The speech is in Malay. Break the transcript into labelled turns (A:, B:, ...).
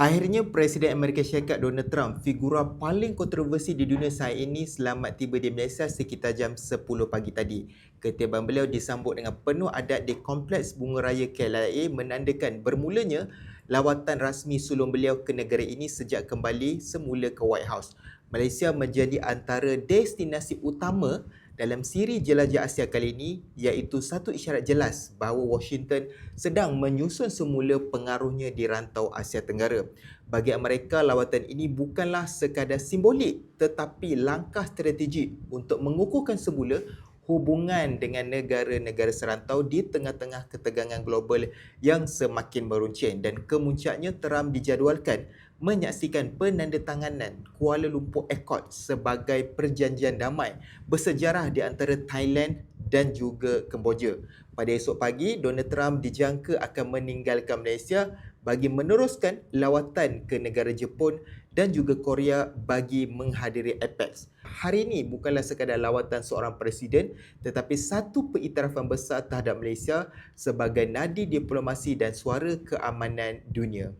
A: Akhirnya Presiden Amerika Syarikat Donald Trump, figura paling kontroversi di dunia saat ini selamat tiba di Malaysia sekitar jam 10 pagi tadi. Ketiban beliau disambut dengan penuh adat di Kompleks Bunga Raya KLIA menandakan bermulanya lawatan rasmi sulung beliau ke negara ini sejak kembali semula ke White House. Malaysia menjadi antara destinasi utama dalam siri jelajah Asia kali ini iaitu satu isyarat jelas bahawa Washington sedang menyusun semula pengaruhnya di rantau Asia Tenggara. Bagi Amerika, lawatan ini bukanlah sekadar simbolik tetapi langkah strategik untuk mengukuhkan semula hubungan dengan negara-negara serantau di tengah-tengah ketegangan global yang semakin meruncing dan kemuncaknya Trump dijadualkan menyaksikan penandatanganan Kuala Lumpur Accord sebagai perjanjian damai bersejarah di antara Thailand dan juga Kemboja. Pada esok pagi, Donald Trump dijangka akan meninggalkan Malaysia bagi meneruskan lawatan ke negara Jepun dan juga Korea bagi menghadiri APEX. Hari ini bukanlah sekadar lawatan seorang presiden tetapi satu pengiktirafan besar terhadap Malaysia sebagai nadi diplomasi dan suara keamanan dunia.